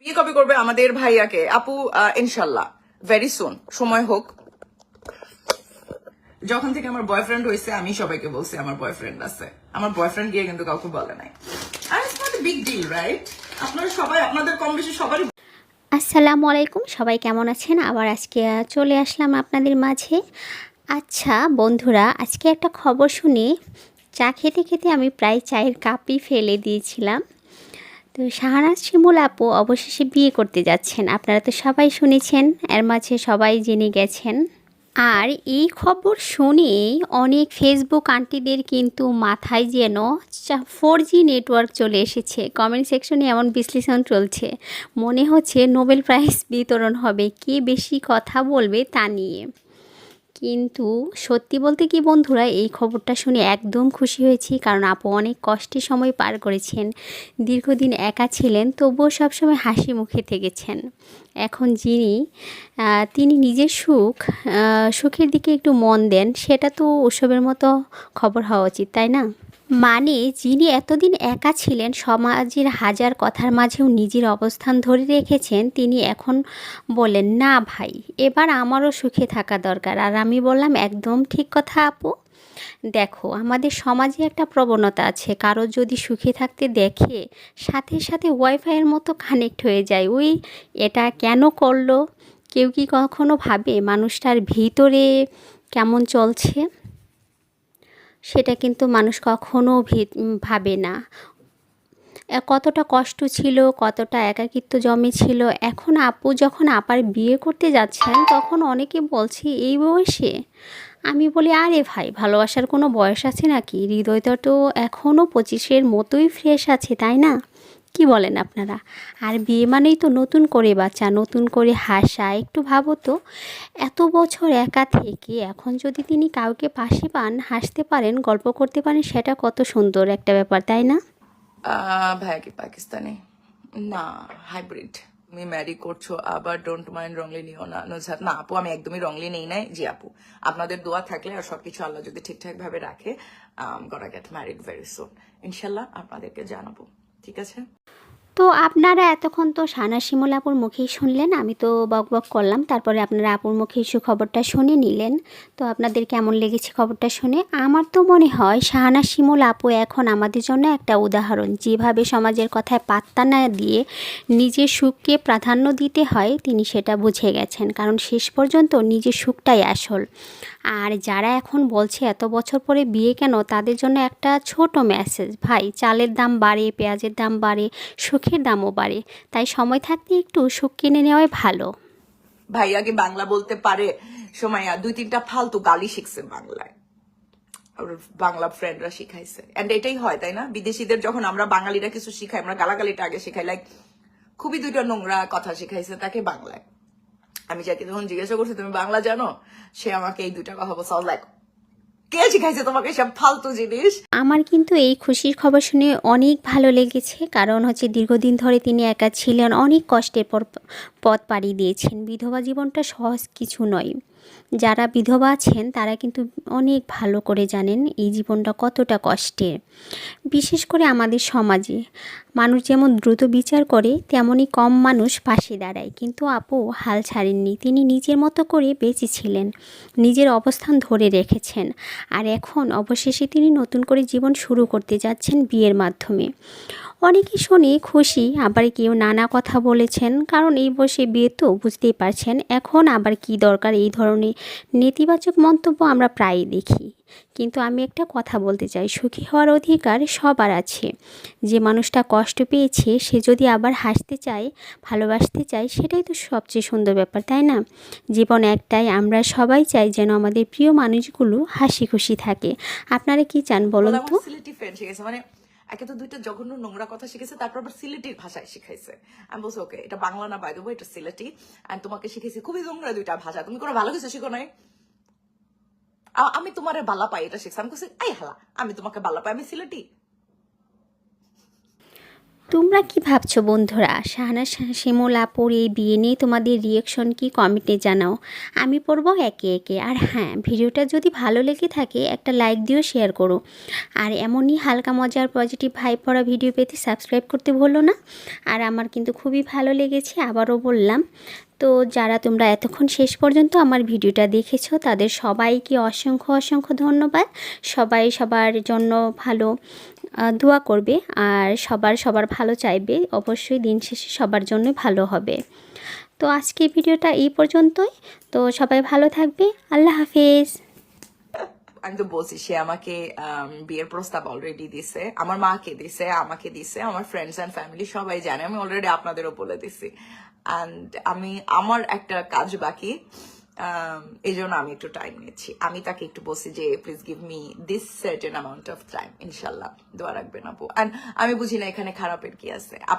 বিয়ে কবে করবে আমাদের ভাইয়াকে? আপু ইনশাল্লাহ ভেরি সুন সময় হোক। যখন থেকে আমার বয়ফ্রেন্ড হয়েছে আমি সবাইকে বলছি আমার বয়ফ্রেন্ড আছে। আমার বয়ফ্রেন্ড গিয়ে কিন্তু কাউকে বলে নাই। বিগ ডিল রাইট আপনারা সবাই, আপনাদের কম বেশি সবারই আসসালামু আলাইকুম, সবাই কেমন আছেন? আবার আজকে চলে আসলাম আপনাদের মাঝে। আচ্ছা বন্ধুরা, আজকে একটা খবর শুনে। চা খেতে খেতে আমি প্রায় চায়ের কাপই ফেলে দিয়েছিলাম। তো শাহনাজ শিমুল আপু অবশেষে বিয়ে করতে যাচ্ছেন। আপনারা তো সবাই শুনেছেন, এর মাঝে সবাই জেনে গেছেন। আর এই খবর শুনে অনেক ফেসবুক আন্টিদের কিন্তু মাথায় যেন ফোর জি নেটওয়ার্ক চলে এসেছে। কমেন্ট সেকশনে এমন বিশ্লেষণ চলছে। মনে হচ্ছে নোবেল প্রাইজ বিতরণ হবে। কে বেশি কথা বলবে তা নিয়ে। কিন্তু সত্যি বলতে কি বন্ধুরা, এই খবরটা শুনে একদম খুশি হয়েছি কারণ আপু অনেক কষ্টের সময় পার করেছেন। দীর্ঘদিন একা ছিলেন, তবুও সবসময় হাসি মুখে থেকেছেন। এখন যিনি তিনি নিজের সুখ সুখের দিকে একটু মন দেন, সেটা তো উৎসবের মতো খবর হওয়া উচিত, তাই না? মানে যিনি এতদিন একা ছিলেন, সমাজের হাজার কথার মাঝেও নিজের অবস্থান ধরে রেখেছেন, তিনি এখন বলেন, না ভাই, এবার আমারও সুখে থাকা দরকার। আর আমি বললাম, একদম ঠিক কথা আপু। দেখো, আমাদের সমাজে একটা প্রবণতা আছে, কারও যদি সুখে থাকতে দেখে, সাথে সাথে ওয়াইফাইয়ের মতো কানেক্ট হয়ে যায়। ওই এটা কেন করল? কেউ কি কখনো ভাবে? মানুষটার ভিতরে কেমন চলছে? সেটা কিন্তু মানুষ কখনও ভাবে না। কতটা কষ্ট ছিল, কতটা একাকিত্ব জমে ছিল। এখন আপু যখন আপার বিয়ে করতে যাচ্ছেন, তখন অনেকে বলছে, এই বয়সে? আমি বলি, আরে ভাই, ভালোবাসার কোনো বয়স আছে নাকি? হৃদয়টা তো এখনও পঁচিশের মতোই ফ্রেশ আছে, তাই না? কি বলেন আপনারা? আর বিয়ে মানেই তো নতুন করে বাচ্চা নতুন করে হাসা, একটু ভাবো তো। এত বছর একা থেকে এখন যদি তিনি কাউকে পাশে পান, হাসতে পারেন, গল্প করতে পারেন, সেটা কত সুন্দর একটা ব্যাপার, তাই না? ভাইয়া কি পাকিস্তানি? না, হাইব্রিড। তুমি ম্যারি করছ, আবার ডোন্ট মাইন্ড রংলি নিও না। নুজহাত না, আপু, আমি একদমই রংলি নেই নাই, জি আপু। আপনাদের দোয়া থাকলে আর সবকিছু আল্লাহ যদি ঠিকঠাক ভাবে রাখে গড়া গেট ম্যারিড ভেরি সুন ইনশাল্লাহ আপনাদেরকে জানাব। ঠিক আছে? তো আপনারা এতক্ষণ তো সানা শিমুল আপুর মুখেই শুনলেন, আমি তো বক বক করলাম, তারপরে আপনারা আপুর মুখেই সু খবরটা শুনে নিলেন। তো আপনাদের কেমন লেগেছে খবরটা শুনে? আমার তো মনে হয় শাহানা শিমুল আপু এখন আমাদের জন্য একটা উদাহরণ। যেভাবে সমাজের কথায় পাত্তা না দিয়ে নিজের সুখকে প্রাধান্য দিতে হয়, তিনি সেটা বুঝে গেছেন। কারণ শেষ পর্যন্ত নিজের সুখটাই আসল। আর যারা এখন বলছে এত বছর পরে বিয়ে কেন, তাদের জন্য একটা ছোট মেসেজ ভাই, চালের দাম বাড়ে, পেঁয়াজের দাম বাড়ে সুখের দামও বাড়ে, তাই সময় থাকতে একটু সুখ কিনে নেওয়াই ভালো। ভাইয়া কি বাংলা বলতে পারে? সময়া দুই তিনটা ফালতু গালি শিখছে বাংলায়। বাংলা ফ্রেন্ডরা শিখাইছে। এন্ড এটাই হয়, তাই না? বিদেশিদের যখন আমরা বাঙালিরা কিছু শিখাই, আমরা গালাগালিটা আগে শিখাই লাইক খুবই দুইটা নোংরা কথা শিখাইছে তাকে বাংলায়। আমি যাকে যখন জিজ্ঞাসা করছি, তুমি বাংলা জানো? সে আমাকে এই দুইটা কথা বলছে। লাইক আমার কিন্তু এই খুশির খবর শুনে অনেক ভালো লেগেছে, কারণ হচ্ছে দীর্ঘদিন ধরে তিনি একা ছিলেন, অনেক কষ্টের পর পথ পাড়ি দিয়েছেন। বিধবা জীবনটা সহজ কিছু নয়। যারা বিধবা আছেন, তারা কিন্তু অনেক ভালো করে জানেন এই জীবনটা কতটা কষ্টের। বিশেষ করে আমাদের সমাজে। মানুষ যেমন দ্রুত বিচার করে তেমনই কম মানুষ পাশে দাঁড়ায়। কিন্তু আপু, হাল ছাড়েননি। তিনি নিজের মতো করে বেঁচেছিলেন নিজের অবস্থান ধরে রেখেছেন। আর এখন অবশেষে তিনি নতুন করে জীবন শুরু করতে যাচ্ছেন বিয়ের মাধ্যমে। অনেকে শুনে খুশি, আবার কেউ নানা কথা বলেছেন। কারণ এই বয়সে বিয়ে তো বুঝতেই পারছেন। এখন আবার কি দরকার? এই ধরনের নেতিবাচক মন্তব্য আমরা প্রায়ই দেখি। কিন্তু আমি একটা কথা বলতে চাই। সুখী হওয়ার অধিকার সবার আছে। যে মানুষটা কষ্ট পেয়েছে সে যদি আবার হাসতে চায় ভালোবাসতে চায় সেটাই তো সবচেয়ে সুন্দর ব্যাপার তাই না? জীবন একটাই আমরা সবাই চাই যেন আমাদের প্রিয় মানুষগুলো হাসি খুশি থাকে। আপনারা কি চান বলুন তো? মানে একে তো দুইটা জঘন্য নোংরা কথা শিখেছে তারপর আবার সিলেটির ভাষায় শিখাইছে। আমি বলছি ওকে এটা বাংলা না বাই দেবো এটা সিলেটি। অ্যান্ড তোমাকে শিখেছি খুবই নোংরা দুইটা ভাষা। তুমি কোনো ভালো কিছু শিখো নাই? আমি তোমার বালা পাই, এটা শিখছি। আমি এই হালা, আমি তোমাকে বালা পাই, আমি সিলেটি তোমরা কি ভাবছ বন্ধুরা? শাহানা শিমুল আপুর এই বিয়ে নিয়ে তোমাদের রিয়েকশন কি কমেন্টে জানাও। আমি পড়ব একে একে। আর হ্যাঁ ভিডিওটা যদি ভালো লেগে থাকে, একটা লাইক দিও শেয়ার করো। আর এমনই হালকা মজার পজিটিভ ভাই পড়া ভিডিও পেতে সাবস্ক্রাইব করতে ভুলো না। আর আমার কিন্তু খুবই ভালো লেগেছে, আবারও বললাম। তো যারা তোমরা এতক্ষণ শেষ পর্যন্ত আমার ভিডিওটা দেখেছ, তাদের সবাইকে অসংখ্য অসংখ্য ধন্যবাদ। সবাই সবার জন্য ভালো দোয়া করবে আর সবার সবার ভালো চাইবে। অবশ্যই দিন শেষে সবার জন্য ভালো হবে। তো আজকে ভিডিওটা এই পর্যন্তই। তো সবাই ভালো থাকবে। আল্লাহ হাফেজ। আমি তো বলছি, সে আমাকে বিয়ের প্রস্তাব অলরেডি দিছে। আমার মাকে দিছে, আমাকে দিছে, আমার ফ্রেন্ডস অ্যান্ড ফ্যামিলি সবাই জানে। আমি অলরেডি আপনাদেরও বলে দিছি। অ্যান্ড আমি আমার একটা কাজ বাকি। আম, এই জন্য আমি একটু টাইম নিচ্ছি। আমি তাকে একটু বলছি যে please give me this certain amount of time ইনশাল্লাহ দোয়া রাখবেন আপু। অ্যান্ড আমি বুঝি না এখানে খারাপের কি আছে।